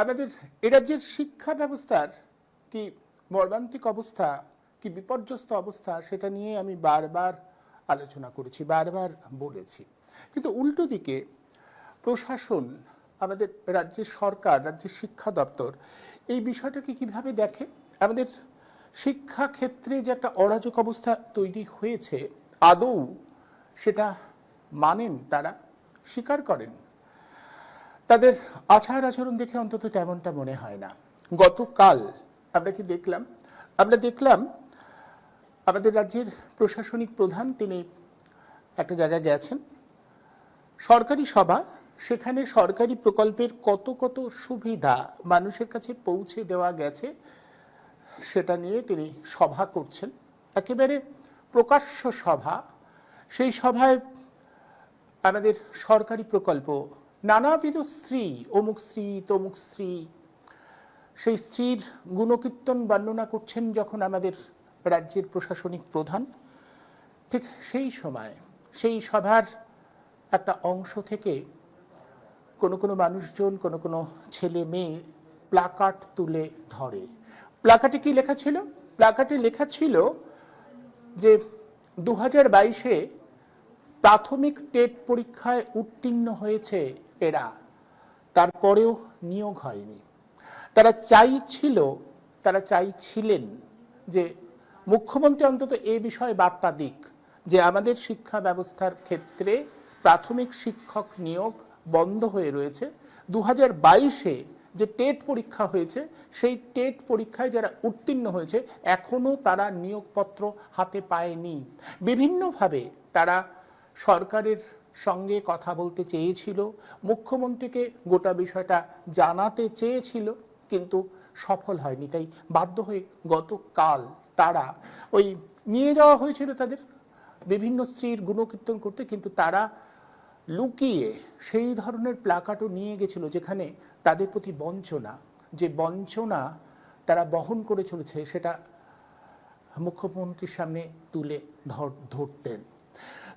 আমাদের এ রাজ্যের শিক্ষা ব্যবস্থার কি মর্মান্তিক অবস্থা, কি বিপর্যস্ত অবস্থা, সেটা নিয়ে আমি বারবার আলোচনা করেছি, বারবার বলেছি। কিন্তু উল্টো দিকে প্রশাসন, আমাদের রাজ্যের সরকার, রাজ্যের শিক্ষা দপ্তর এই বিষয়টাকে কীভাবে দেখে? আমাদের শিক্ষা ক্ষেত্রে যে একটা অরাজক অবস্থা তৈরি হয়েছে, আদৌ সেটা মানেন তারা, স্বীকার করেন? তাদের আচার আচরণ দেখে অন্তত তেমনটা মনে হয় না। গতকাল আমরা কি দেখলাম? আমরা দেখলাম আমাদের রাজ্যের প্রশাসনিক প্রধান তিনি একটা জায়গায় গেছেন। সরকারি সভা, সেখানে সরকারি প্রকল্পের কত কত সুবিধা মানুষের কাছে পৌঁছে দেওয়া গেছে, সেটা নিয়ে তিনি সভা করছেন। একেবারে প্রকাশ্য সভা। সেই সভায় আমাদের সরকারি প্রকল্প নানাবিধ স্ত্রী, অমুক স্ত্রী, তমুক স্ত্রী, সেই স্ত্রীর গুণকীর্তন বর্ণনা করছেন যখন আমাদের রাজ্যের প্রশাসনিক প্রধান। ঠিক সেই সময়, সেই সভার একটা অংশ থেকে কোনো কোনো মানুষজন, কোনো কোনো ছেলে মেয়ে প্লাকার্ড তুলে ধরে। প্লাকার্ডে কি লেখা ছিল? প্লাকার্ডে লেখা ছিল যে দু হাজার বাইশে প্রাথমিক টেট পরীক্ষায় উত্তীর্ণ হয়েছে এরা। তারপরেও নিয়োগ হয়নি। তারা চাইছিল, তারা চাইছিলেন যে মুখ্যমন্ত্রী অন্তত এ বিষয়ে বার্তা দিক যে আমাদের শিক্ষা ব্যবস্থার ক্ষেত্রে প্রাথমিক শিক্ষক নিয়োগ বন্ধ হয়ে রয়েছে। দু হাজার বাইশে যে টেট পরীক্ষা হয়েছে, সেই টেট পরীক্ষায় যারা উত্তীর্ণ হয়েছে এখনও তারা নিয়োগপত্র হাতে পায়নি। বিভিন্নভাবে তারা সরকারের সঙ্গে কথা বলতে চেয়েছিল, মুখ্যমন্ত্রীকে গোটা বিষয়টা জানাতে চেয়েছিল, কিন্তু সফল হয়নি। তাই বাধ্য হয়ে গতকাল তারা ওই নিয়ে যাওয়া হয়েছিল তাদের বিভিন্ন স্ত্রীর গুণকীর্তন করতে, কিন্তু তারা লুকিয়ে সেই ধরনের প্লাকার্ডও নিয়ে গেছিল যেখানে তাদের প্রতি বঞ্চনা, যে বঞ্চনা তারা বহন করে চলেছে সেটা মুখ্যমন্ত্রীর সামনে তুলে ধর, ধরতেন।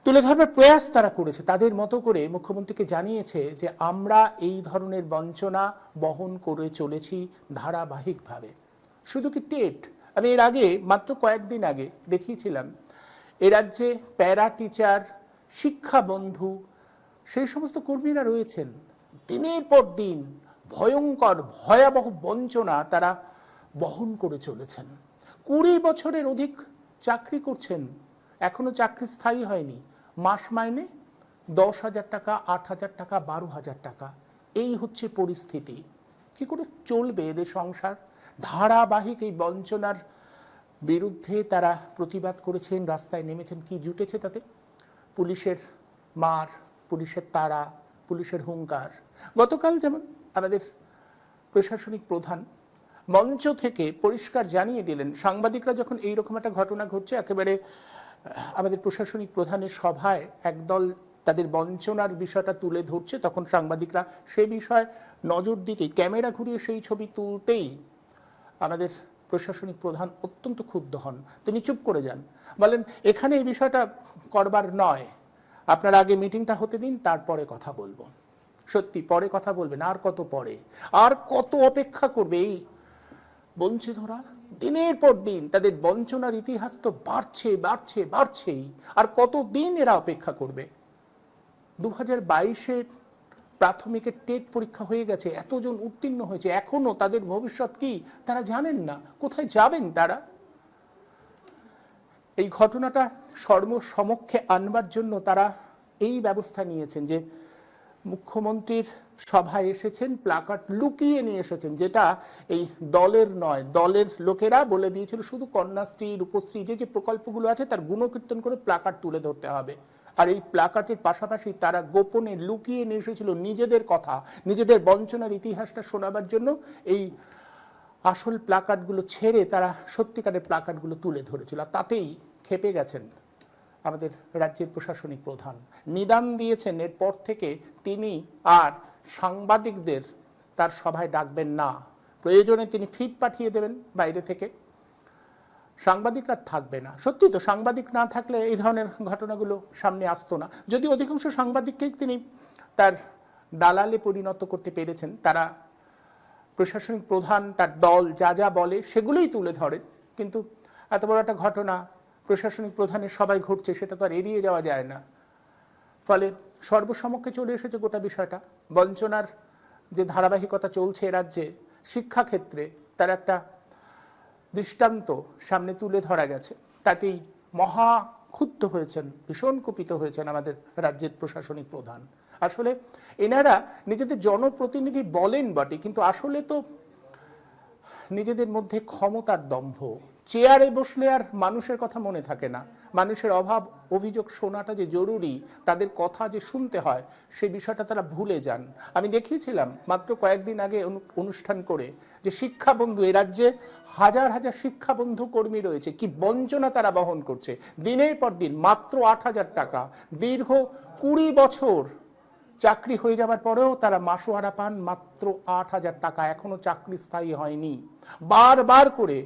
তুলে ধরবার প্রয়াস তারা করেছে। তাদের মতো করে মুখ্যমন্ত্রীকে জানিয়েছে যে, আমরা এই ধরনের বঞ্চনা বহন করে চলেছি ধারাবাহিকভাবে। শুধু কি টেট? আমি এর আগে, মাত্র কয়েকদিন আগে দেখিয়েছিলাম, এ রাজ্যে প্যারা টিচার, শিক্ষা বন্ধু, সেই সমস্ত কর্মীরা রয়েছেন। দিনের পর দিন ভয়ঙ্কর, ভয়াবহ বঞ্চনা তারা বহন করে চলেছেন। কুড়ি বছরের অধিক চাকরি করছেন, এখনও চাকরি স্থায়ী হয়নি। মাস মাইনে দশ হাজার টাকা, আট হাজার টাকা, বারো হাজার টাকা। এই হচ্ছে পরিস্থিতি। কি করে চলবে এদের সংসার? ধারাবাহিক এই বঞ্চনার বিরুদ্ধে তারা প্রতিবাদ করেছেন, রাস্তায় নেমেছেন। কি জুটেছে তাতে? পুলিশের মার, পুলিশের তারা, পুলিশের হুঙ্কার। গতকাল যেমন আমাদের প্রশাসনিক প্রধান মঞ্চ থেকে পরিষ্কার জানিয়ে দিলেন, সাংবাদিকরা যখন এইরকম একটা ঘটনা ঘটছে, একেবারে আমাদের প্রশাসনিক প্রধানের সভায় একদল তাদের বঞ্চনার বিষয়টা তুলে ধরছে, তখন সাংবাদিকরা সে বিষয়ে নজর দিতেই, ক্যামেরা ঘুরিয়ে সেই ছবি তুলতেই আমাদের প্রশাসনিক প্রধান অত্যন্ত ক্ষুব্ধ হন। তিনি চুপ করে যান। বলেন, এখানে এই বিষয়টা করবার নয়। আপনার আগে মিটিংটা হতে দিন তারপরে কথা বলব। সত্যি, পরে কথা বলবেন, আর কত পরে? আর কত অপেক্ষা করবে এই বঞ্চিতরা? দিনের পর দিন তাদের বঞ্চনার ইতিহাস তো বাড়ছে বাড়ছে, বাড়ছেই। আর কত দিন এরা অপেক্ষা করবে? দু হাজার বাইশের প্রাথমিকের টেট পরীক্ষা হয়ে গেছে, এতজন উত্তীর্ণ হয়েছে, এখনও তাদের ভবিষ্যৎ কি তারা জানেন না। কোথায় যাবেন তারা? এই ঘটনাটা সর্ব সমক্ষে আনবার জন্য তারা এই ব্যবস্থা নিয়েছেন যে মুখ্যমন্ত্রীর সভায় এসেছেন, প্লাকার্ড লুকিয়ে নিয়ে এসেছেন, যেটা এই দলের নয়, দলের লোকেরা বলে দিয়েছিল শুধু কন্যাশ্রী, রূপশ্রী, যে যে প্রকল্পগুলো আছে তার গুণকীর্তন করে প্লাকার্ড তুলে ধরতে হবে। আর এই প্লাকার্ডের পাশাপাশি তারা গোপনে লুকিয়ে নিয়ে এসেছিল নিজেদের কথা, নিজেদের বঞ্চনার ইতিহাসটা শোনাবার জন্য। এই আসল প্লাকার্ডগুলো ছেড়ে তারা সত্যিকারের প্লাকার্ডগুলো তুলে ধরেছিল। তাতেই খেপে গেছেন আমাদের রাজ্যের প্রশাসনিক প্রধান। নিদান দিয়েছেন, এরপর থেকে তিনি আর সাংবাদিকদের তার সভায় ডাকবেন না। প্রয়োজনে তিনি ফিট পাঠিয়ে দেবেন বাইরে থেকে। সাংবাদিকরা থাকবে না। সত্যি তো, সাংবাদিক না থাকলে এই ধরনের ঘটনাগুলো সামনে আসতো না। যদি অধিকাংশ সাংবাদিককেই তিনি তার দালালে পরিণত করতে পেরেছেন, তারা প্রশাসনিক প্রধান, তার দল যা যা বলে সেগুলোই তুলে ধরে। কিন্তু এত বড় একটা ঘটনা প্রশাসনিক প্রধানের সবাই ঘটছে, সেটা তো আর এড়িয়ে যাওয়া যায় না। ফলে সর্বসমক্ষে চলে এসেছে গোটা বিষয়টা। বঞ্চনার যে ধারাবাহিকতা চলছে রাজ্যে, শিক্ষাক্ষেত্রে তার একটা দৃষ্টান্ত সামনে তুলে ধরা গেছে। তাতেই মহা ক্ষুব্ধ হয়েছেন, ভীষণ কুপিত হয়েছেন আমাদের রাজ্যের প্রশাসনিক প্রধান। আসলে এনারা নিজেদের জনপ্রতিনিধি বলেন বটে, কিন্তু আসলে তো নিজেদের মধ্যে ক্ষমতার দম্ভ। চেয়ারে বসলে আর মানুষের কথা মনে থাকে না। মানুষের অভাব, অভিযোগ শোনাটা যে জরুরি, তাদের কথা যে শুনতে হয়, সে বিষয়টা তারা ভুলে যান। আমি দেখিয়েছিলাম মাত্র কয়েকদিন আগে অনু- অনুষ্ঠান করে যে শিক্ষা বন্ধু এ রাজ্যে হাজার হাজার শিক্ষা বন্ধু কর্মী রয়েছে। কি বঞ্চনা তারা বহন করছে। দিনের পর দিন মাত্র আট হাজার টাকা। দীর্ঘ কুড়ি বছর চাকরি হয়ে যাবার পরেও তারা মাসোহারা পান, মাত্র আট হাজার টাকা। এখনও চাকরি স্থায়ী হয়নি। বারবার করে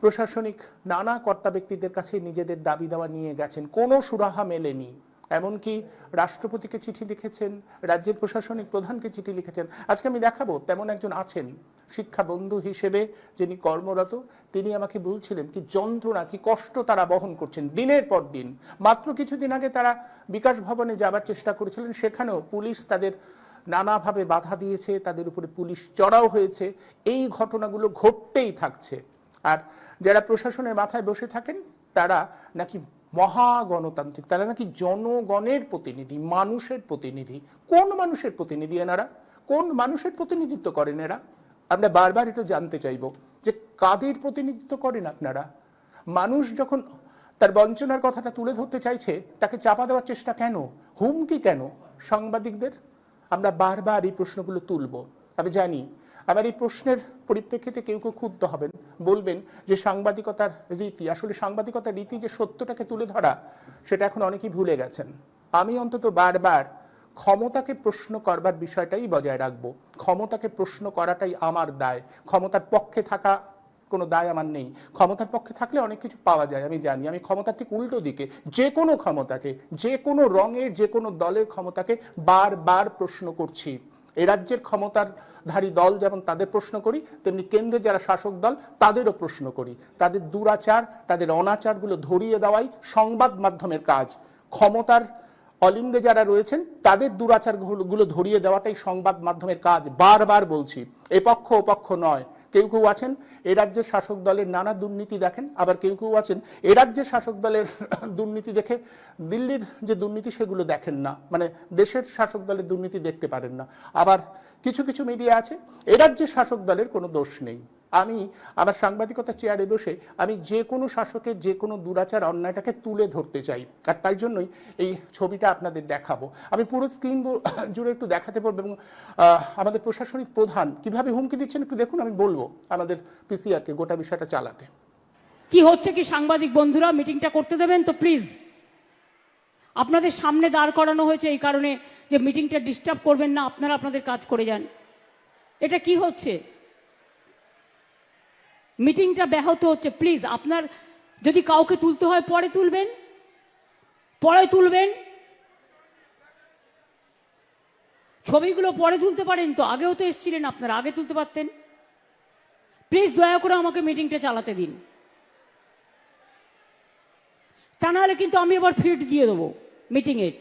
প্রশাসনিক নানা কর্তা ব্যক্তিদের কাছে নিজেদের দাবি দেওয়া নিয়ে গেছেন। কোনো সুরাহা মেলেনি। এমনকি রাষ্ট্রপতিকে চিঠি লিখেছেন, রাজ্যের প্রশাসনিক প্রধানকে চিঠি লিখেছেন। আজকে আমি দেখাবো তেমন একজন আছেন শিক্ষা বন্ধু হিসেবে যিনি কর্মরত। তিনি আমাকে বলছিলেন কি যন্ত্রণা, কি কষ্ট তারা বহন করছেন দিনের পর দিন। মাত্র কিছুদিন আগে তারা বিকাশ ভবনে যাবার চেষ্টা করেছিলেন। সেখানেও পুলিশ তাদের নানাভাবে বাধা দিয়েছে। তাদের উপরে পুলিশ চড়াও হয়েছে। এই ঘটনাগুলো ঘটতেই থাকছে। আর যারা প্রশাসনের মাথায় বসে থাকেন, তারা নাকি মহা গণতান্ত্রিক তারা নাকি জনগণের প্রতিনিধি, মানুষের প্রতিনিধি। কোন মানুষের প্রতিনিধি এনারা? কোন মানুষের প্রতিনিধিত্ব করেন এরা? আমরা বারবার এটা জানতে চাইব যে কাদের প্রতিনিধিত্ব করেন আপনারা? মানুষ যখন তার বঞ্চনার কথাটা তুলে ধরতে চাইছে, তাকে চাপা দেওয়ার চেষ্টা কেন? হুমকি কেন? সাংবাদিকদের? আমরা বারবার এই প্রশ্নগুলো তুলব। আমি জানি আমার এই প্রশ্নের পরিপ্রেক্ষিতে কেউ কেউ ক্ষুব্ধ হবেন, বলবেন যে সাংবাদিকতার রীতি, আসলে সাংবাদিকতার রীতি যে সত্যটাকে তুলে ধরা, সেটা এখন অনেকেই ভুলে গেছেন। আমি অন্তত বারবার ক্ষমতাকে প্রশ্ন করবার বিষয়টাই বজায় রাখব। ক্ষমতাকে প্রশ্ন করাটাই আমার দায়। ক্ষমতার পক্ষে থাকা কোনো দায় আমার নেই। ক্ষমতার পক্ষে থাকলে অনেক কিছু পাওয়া যায়, আমি জানি। আমি ক্ষমতার ঠিক উল্টো দিকে, যে কোনো ক্ষমতাকে, যে কোনো রঙের, যে কোনো দলের ক্ষমতাকে বারবার প্রশ্ন করছি। এ রাজ্যের ক্ষমতারধারী দল যেমন তাদের প্রশ্ন করি, তেমনি কেন্দ্রে যারা শাসক দল তাদেরও প্রশ্ন করি। তাদের দুরাচার, তাদের অনাচারগুলো ধরিয়ে দেওয়াই সংবাদ মাধ্যমের কাজ। ক্ষমতার অলিন্দে যারা রয়েছেন, তাদের দুরাচারগুলো ধরিয়ে দেওয়াটাই সংবাদ মাধ্যমের কাজ। বারবার বলছি এ পক্ষ ও পক্ষ নয়। কেউ কেউ আছেন, এ রাজ্যের শাসক দলের নানা দুর্নীতি দেখেন, আবার কেউ কেউ আছেন, এ রাজ্যের শাসক দলের দুর্নীতি দেখে দিল্লির যে দুর্নীতি সেগুলো দেখেন না। মানে দেশের শাসক দলের দুর্নীতি দেখতে পারেন না। আবার কিছু কিছু মিডিয়া আছে এ রাজ্যের শাসক দলের কোনো দোষ নেই। আমি আমার সাংবাদিকতা চেয়ারে বসে আমি যে কোনো শাসকের যে কোনো দুরাচার অন্যায়টাকে তুলে ধরতে চাই। আর তাই জন্যই এই ছবিটা আপনাদের দেখাবো। আমি পুরো স্ক্রিন জুড়ে একটু দেখাতে পারব এবং আমাদের প্রশাসনিক প্রধান কীভাবে হুমকি দিচ্ছেন একটু দেখুন, আমি বলব আমাদের পিসিআরকে গোটা বিষয়টা চালাতে। কি হচ্ছে কি সাংবাদিক বন্ধুরা? মিটিংটা করতে দেবেন তো প্লিজ আপনাদের সামনে দাঁড় করানো হয়েছে এই কারণে যে মিটিংটা ডিস্টার্ব করবেন না, আপনারা আপনাদের কাজ করে যান। এটা কি হচ্ছে? মিটিংটা ব্যাহত হচ্ছে। প্লিজ, আপনার যদি কাউকে তুলতে হয়, পরে তুলবেন। পরে তুলবেন। ছবিগুলো পরে তুলতে পারেন তো, আগেও তো এসেছিলেন আপনারা, আগে তুলতে পারতেন। প্লিজ দয়া করে আমাকে মিটিংটা চালাতে দিন। তা নাহলে কিন্তু আমি এবার ফিড দিয়ে দেবো মিটিংয়ের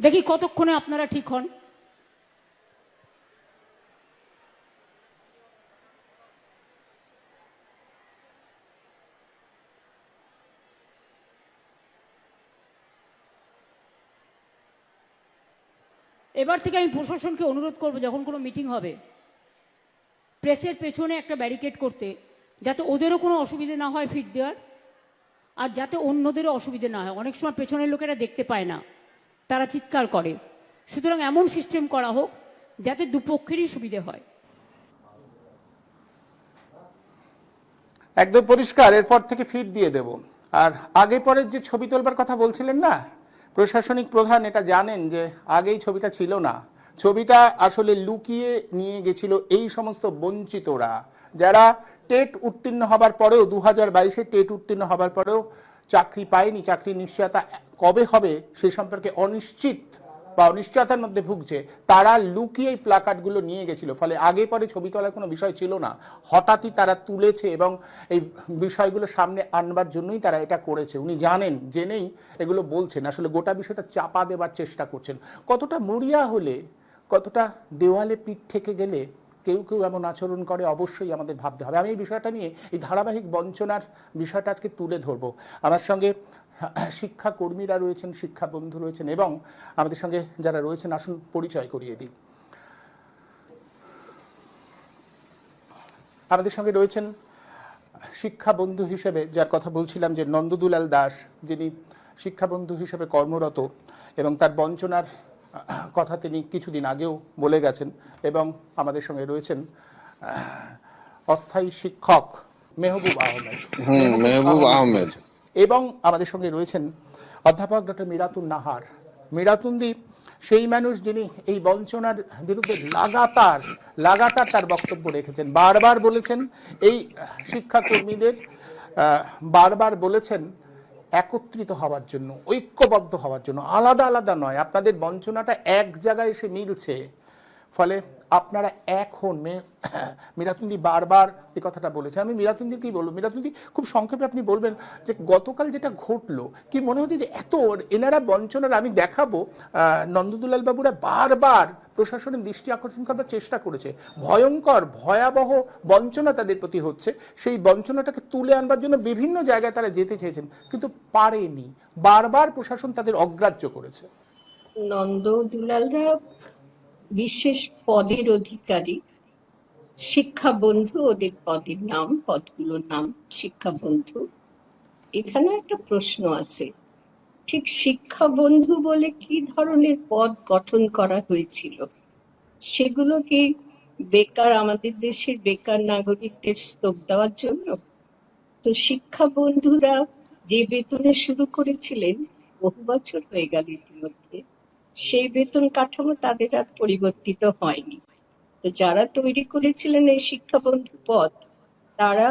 দেখি কতক্ষণে আপনারা ঠিক হন। এবার থেকে আমি প্রশাসনকে অনুরোধ করব, যখন কোনো মিটিং হবে। প্রেসের পেছনে একটা ব্যারিকেড করতে, যাতে ওদেরও কোনো অসুবিধে না হয় ফিট দেওয়ার, আর যাতে অন্যদেরও অসুবিধে না হয়। অনেক সময় পেছনের লোকেরা দেখতে পায় না, তারা চিৎকার করে। সুতরাং এমন সিস্টেম করা হোক, যাতে দুপক্ষেরই সুবিধে হয়। একদম পরিষ্কার, এরপর থেকে ফিট দিয়ে দেব। আর আগে পরের যে ছবি তোলবার কথা বলছিলেন না, প্রশাসনিক প্রধান এটা জানেন যে আগেই ছবিটা ছিল না। ছবিটা আসলে লুকিয়ে নিয়ে গেছিল এই সমস্ত বঞ্চিতরা, যারা টেট উত্তীর্ণ হবার পরেও দু হাজার বাইশে টেট উত্তীর্ণ হবার পরেও চাকরি পায়নি চাকরির নিশ্চয়তা কবে হবে সে সম্পর্কে অনিশ্চিত বা অনিশ্চয়তার মধ্যে ভুগছে, তারা লুকিয়ে এই প্লাকার্ডগুলো নিয়ে গেছিল। ফলে আগে পরে ছবি তোলার কোনো বিষয় ছিল না। হঠাৎই তারা তুলেছে এবং এই বিষয়গুলো সামনে আনবার জন্যই তারা এটা করেছে। উনি জানেন, জেনেই এগুলো বলছেন। আসলে গোটা বিষয়টা চাপা দেবার চেষ্টা করছেন। কতটা মরিয়া হলে কতটা দেওয়ালে পিঠ থেকে গেলে কেউ কেউ এমন আচরণ করে, অবশ্যই আমাদের ভাবতে হবে। আমি এই বিষয়টা নিয়ে, এই ধারাবাহিক বঞ্চনার বিষয়টা আজকে তুলে ধরবো। আমার সঙ্গে শিক্ষা কর্মীরা রয়েছেন শিক্ষা বন্ধু রয়েছেন এবং আমাদের সঙ্গে যারা রয়েছেন, আসুন পরিচয় করিয়ে দিই। আমাদের সঙ্গে রয়েছেন শিক্ষা বন্ধু হিসেবে, যার কথা বলছিলাম যে নন্দদুলাল দাস, যিনি শিক্ষা বন্ধু হিসেবে কর্মরত এবং তার বঞ্চনার কথা তিনি কিছুদিন আগেও বলে গেছেন এবং আমাদের সঙ্গে রয়েছেন অস্থায়ী শিক্ষক মেহবুব আহমেদ। হুম মেহবুব আহমেদ এবং আমাদের সঙ্গে রয়েছেন অধ্যাপক ডক্টর মিরাতুন নাহার। মিরাতুন্দি সেই মানুষ যিনি এই বঞ্চনার বিরুদ্ধে লাগাতার লাগাতার তার বক্তব্য রেখেছেন। বারবার বলেছেন এই শিক্ষাকর্মীদের বারবার বলেছেন একত্রিত হওয়ার জন্য, ঐক্যবদ্ধ হওয়ার জন্য, আলাদা আলাদা নয়। আপনাদের বঞ্চনাটা এক জায়গায় এসে মিলছে। ফলে আপনারা এক হন। মিরাতুন্দি বারবার এই কথাটা বলেছে। আমি মিরাতুন্দির কি বলব? মিরাতুন্দি, খুব সংক্ষেপে আপনি বলবেন যে গতকাল যেটা ঘটলো, কি মনে হচ্ছে যে এত এনারা বঞ্চনার, আমি দেখাবো নন্দদুলাল বাবুরা বারবার প্রশাসনের দৃষ্টি আকর্ষণ করবার চেষ্টা করেছে। ভয়ঙ্কর, ভয়াবহ বঞ্চনা তাদের প্রতি হচ্ছে। সেই বঞ্চনাটাকে তুলে আনবার জন্য বিভিন্ন জায়গায় তারা যেতে চেয়েছেন, কিন্তু পারেনি। বারবার প্রশাসন তাদের অগ্রাহ্য করেছে। নন্দ দুলালরা বিশেষ পদের অধিকারী শিক্ষা বন্ধু ওদের পদের নাম, পদগুলোর নাম শিক্ষা বন্ধু এখানে একটা প্রশ্ন আছে। ঠিক শিক্ষা বন্ধু বলে কি ধরনের পদ গঠন করা হয়েছিল? সেগুলো কি বেকার আমাদের দেশের বেকার নাগরিকদের স্তোক দেওয়ার জন্য? তো শিক্ষা বন্ধুরা যে বেতনে শুরু করেছিলেন, বহু বছর হয়ে গেল ইতিমধ্যে, সেই বেতন কাঠামো তাদের আর পরিবর্তিত হয়নি। তো যারা তৈরি করেছিলেন এই শিক্ষা বন্ধু পদ, তারা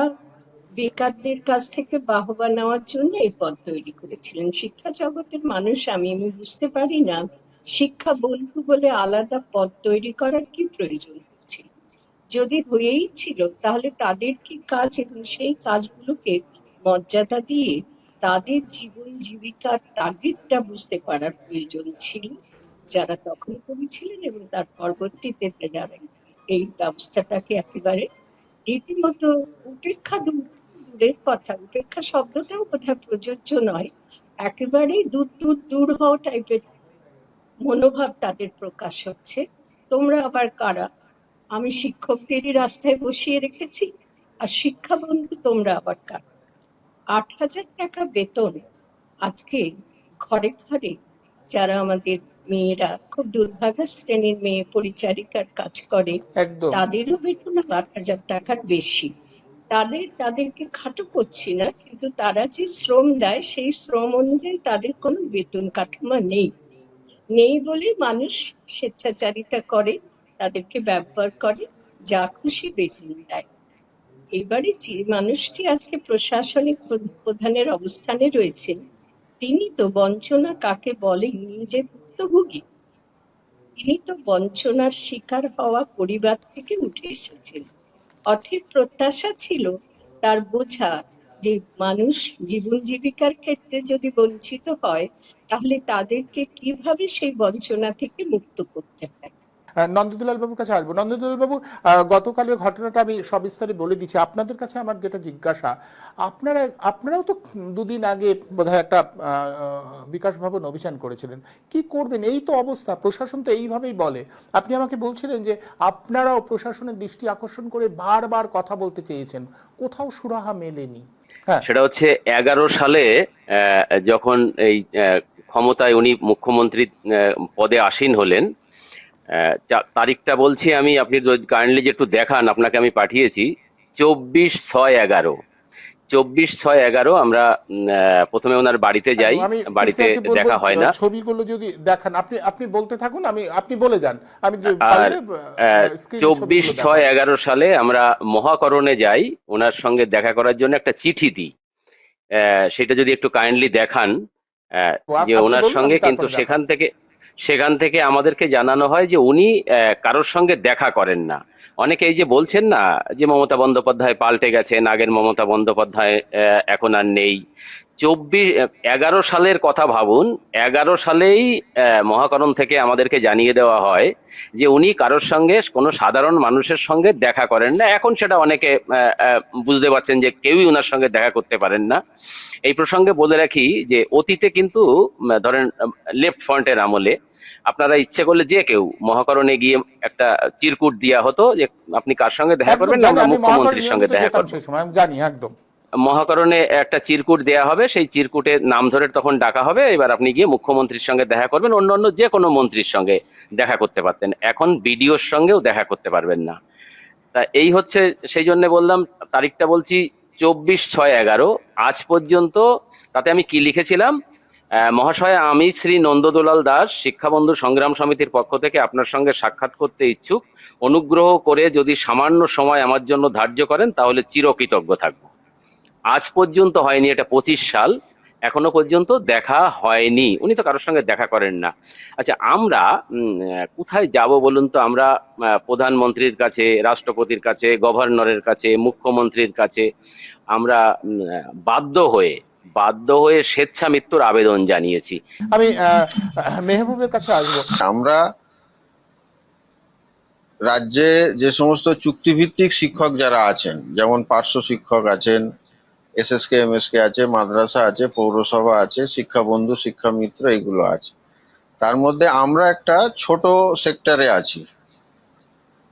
বেকারদের কাছ থেকে বাহবা নেওয়ার জন্য এই পদ তৈরি করেছিলেন। শিক্ষা জগতের মানুষ, আমি আমি বুঝতে পারি না। শিক্ষা বন্ধু বলে আলাদা পদ তৈরি করার কি প্রয়োজন হচ্ছিল যদি হয়েই ছিল, তাহলে তাদের কি কাজ এবং সেই কাজগুলোকে মর্যাদা দিয়ে তাদের জীবন জীবিকার টার্গেটটা বুঝতে পারার প্রয়োজন ছিল? যারা তখন করেছিলেন এবং তার পরবর্তীতে যারা এই ব্যবস্থাটাকে একেবারে রীতিমতো উপেক্ষা দূরের কথা উপেক্ষা শব্দটাও কোথায় প্রযোজ্য নয়। একেবারেই দূর দূর দূর হওয়া টাইপের মনোভাব তাদের প্রকাশ হচ্ছে। তোমরা আবার কারা? আমি শিক্ষকদেরই রাস্তায় বসিয়ে রেখেছি আর শিক্ষা বন্ধু তোমরা আবার কারা? আট হাজার টাকা বেতন আজকে ঘরে ঘরে যারা আমাদের মেয়েরা খুব দুর্ভাগা শ্রেণির মেয়ে পরিচারিকার কাজ করে তাদেরও বেতন আট হাজার টাকার বেশি। তাদের, তাদেরকে খাটো করছি না, কিন্তু তারা যে শ্রম দেয়, সেই শ্রম অনুযায়ী তাদের কোনো বেতন কাঠামো নেই। নেই বলে মানুষ স্বেচ্ছাচারিতা করে, তাদেরকে ব্যবহার করে, যা খুশি বেতন দেয়। এবারে যে মানুষটি আজকে প্রশাসনিক প্র- প্রধানের অবস্থানে রয়েছেন তিনি তো বঞ্চনা কাকে বলে? নিজে ভুক্তভোগী। তিনি তো বঞ্চনার শিকার হওয়া পরিবার থেকে উঠে এসেছেন। অথের প্রত্যাশা ছিল তার বোঝা যে মানুষ জীবন জীবিকার ক্ষেত্রে যদি বঞ্চিত হয়, তাহলে তাদেরকে কীভাবে সেই বঞ্চনা থেকে মুক্ত করতে হয়? নন্দদুলাল বাবুর কাছে আসব। নন্দদুলাল বাবু গতকালের ঘটনাটা আমি সবিস্তারে বলে দিচ্ছি। আপনাদের কাছে আমার যেটা জিজ্ঞাসা, আপনারা, আপনারাও তো দুদিন আগে বোধহয় একটা বিকাশ ভবন অভিযান করেছিলেন। কি করবেন? এই তো অবস্থা। প্রশাসন তো এইভাবেই বলে। আপনি আমাকে বলছিলেন যে আপনারাও প্রশাসনের দৃষ্টি আকর্ষণ করে বারবার কথা বলতে চেয়েছেন। কোথাও সুরাহা মেলেনি। হ্যাঁ। সেটা হচ্ছে এগারো সালে যখন এই ক্ষমতায় উনি মুখ্যমন্ত্রী পদে আসীন হলেন তারিখটা বলছি আমি আপনি কাইন্ডলি যে একটু দেখান আপনাকে আমি পাঠিয়েছি চব্বিশ ছয় এগারো। চব্বিশ ছয় এগারো আমরা প্রথমে ওনার বাড়িতে যাই বাড়িতে দেখা হয় না। ছবিগুলো যদি দেখান আপনি আপনি বলতে থাকুন আমি আপনি বলে যান। আমি চব্বিশ ছয় এগারো সালে আমরা মহাকরণে যাই ওনার সঙ্গে দেখা করার জন্য একটা চিঠি দিই। সেটা যদি একটু কাইন্ডলি দেখান যে ওনার সঙ্গে কিন্তু সেখান থেকে সেখান থেকে আমাদেরকে জানানো হয় যে উনি কারোর সঙ্গে দেখা করেন না। অনেকে এই যে বলছেন না যে মমতা বন্দ্যোপাধ্যায় পাল্টে গেছেন, আগের মমতা বন্দ্যোপাধ্যায় এখন আর নেই। চব্বিশ এগারো সালের কথা ভাবুন, এগারো সালেই মহাকরণ থেকে আমাদেরকে জানিয়ে দেওয়া হয় যে উনি কারোর সঙ্গে কোনো সাধারণ মানুষের সঙ্গে দেখা করেন না। এখন সেটা অনেকে বুঝতে পারছেন যে কেউই ওনার সঙ্গে দেখা করতে পারেন না। এই প্রসঙ্গে বলে রাখি যে অতীতে কিন্তু ধরেন লেফট ফ্রন্টের আমলে আপনারা ইচ্ছে করলে যে কেউ মহাকরণে গিয়ে একটা চিরকুট দেওয়া হতো যে আপনি কার সঙ্গে দেখা করবেন না আমরা মুখ্যমন্ত্রীর সঙ্গে দেখা যেতাম করব সেই সময় আমি জানি একদম। মহাকরণে একটা চিরকুট দেয়া হবে সেই চিরকুটে নাম ধরে তখন ডাকা হবে এবার আপনি গিয়ে মুখ্যমন্ত্রীর সঙ্গে দেখা করবেন অন্য অন্য যে কোনো মন্ত্রীর সঙ্গে দেখা করতে পারতেন। এখন বিডিওর সঙ্গেও দেখা করতে পারবেন না। তা এই হচ্ছে সেই জন্য বললাম তারিখটা বলছি চব্বিশ ছয় এগারো। আজ পর্যন্ত তাতে আমি কি লিখেছিলাম? মহাশয়, আমি শ্রী নন্দদুলাল দাস, শিক্ষাবন্ধু সংগ্রাম সমিতির পক্ষ থেকে আপনার সঙ্গে সাক্ষাৎ করতে ইচ্ছুক। অনুগ্রহ করে যদি সামান্য সময় আমার জন্য ধার্য করেন, তাহলে চিরকৃতজ্ঞ থাকব। আজ পর্যন্ত হয়নি, এটা পঁচিশ সাল। এখনও পর্যন্ত দেখা হয়নি। উনি তো কারোর সঙ্গে দেখা করেন না। আচ্ছা আমরা কোথায় যাব বলুন তো? আমরা প্রধানমন্ত্রীর কাছে রাষ্ট্রপতির কাছে গভর্নরের কাছে মুখ্যমন্ত্রীর কাছে আমরা বাধ্য হয়ে বাধ্য হয়ে স্বেচ্ছা মৃত্যুর আবেদন জানিয়েছি। আমি মেহবুবের কাছে আসব। আমরা রাজ্যে যে সমস্ত চুক্তিভিত্তিক শিক্ষক যারা আছেন যেমন পার্শ্ব শিক্ষক আছেন এসএসকে এমএসকে আছে, মাদ্রাসা আছে, পৌরসভা আছে শিক্ষা বন্ধু শিক্ষা মিত্র এগুলো আছে। তার মধ্যে আমরা একটা ছোট সেক্টরে আছি।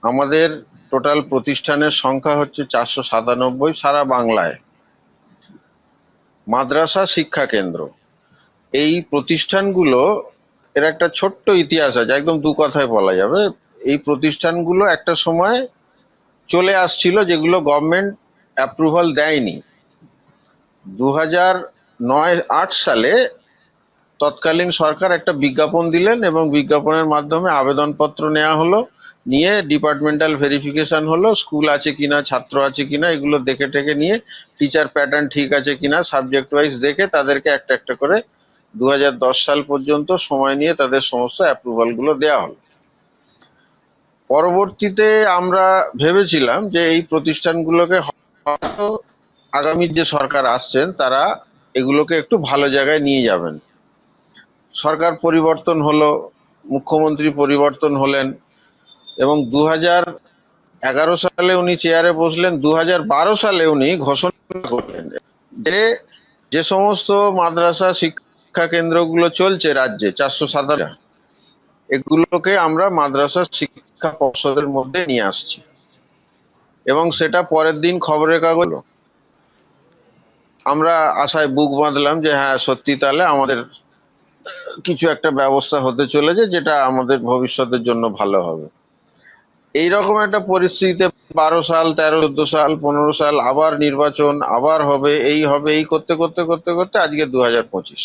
আমাদের টোটাল প্রতিষ্ঠানের সংখ্যা হচ্ছে চারশো সাতানব্বই সারা বাংলায়। মাদ্রাসা শিক্ষা কেন্দ্র। এই প্রতিষ্ঠানগুলো, এর একটা ছোট্ট ইতিহাস আছে, একদম দু কথায় বলা যাবে। এই প্রতিষ্ঠানগুলো একটা সময় চলে আসছিল যেগুলো গভর্নমেন্ট অ্যাপ্রুভাল দেয়নি। দু নয়, আট সালে তৎকালীন সরকার একটা বিজ্ঞাপন দিলেন এবং বিজ্ঞাপনের মাধ্যমে আবেদনপত্র নেওয়া হলো, নিয়ে ডিপার্টমেন্টাল ভেরিফিকেশন হলো স্কুল আছে কিনা, ছাত্র আছে কিনা, এগুলো দেখে টেকে নিয়ে টিচার প্যাটার্ন ঠিক আছে কিনা সাবজেক্ট ওয়াইজ দেখে তাদেরকে একটা একটা করে দু হাজার দশ সাল পর্যন্ত সময় নিয়ে তাদের সমস্ত অ্যাপ্রুভালগুলো দেওয়া হলো। পরবর্তীতে আমরা ভেবেছিলাম যে এই প্রতিষ্ঠানগুলোকে হয়তো আগামী যে সরকার আসছেন, তারা এগুলোকে একটু ভালো জায়গায় নিয়ে যাবেন। সরকার পরিবর্তন হলো, মুখ্যমন্ত্রী পরিবর্তন হলেন এবং দু এগারো সালে উনি চেয়ারে বসলেন দু হাজার বারো সালে উনি ঘোষণা করলেন যে যে সমস্ত মাদ্রাসা শিক্ষা কেন্দ্রগুলো চলছে রাজ্যে, চারশো সাতাশ এগুলোকে আমরা মাদ্রাসা শিক্ষা পর্ষদের মধ্যে নিয়ে আসছি। এবং সেটা পরের দিন খবরের কাগজ আমরা আশায় বুক বাঁধলাম যে হ্যাঁ সত্যি তাহলে আমাদের কিছু একটা ব্যবস্থা হতে চলেছে যেটা আমাদের ভবিষ্যতের জন্য ভালো হবে। এই রকম একটা পরিস্থিতিতে বারো সাল, তেরো, চোদ্দ সাল, পনেরো সাল আবার নির্বাচন, আবার হবে, এই হবে, এই করতে করতে করতে করতে আজকে দু হাজার পঁচিশ।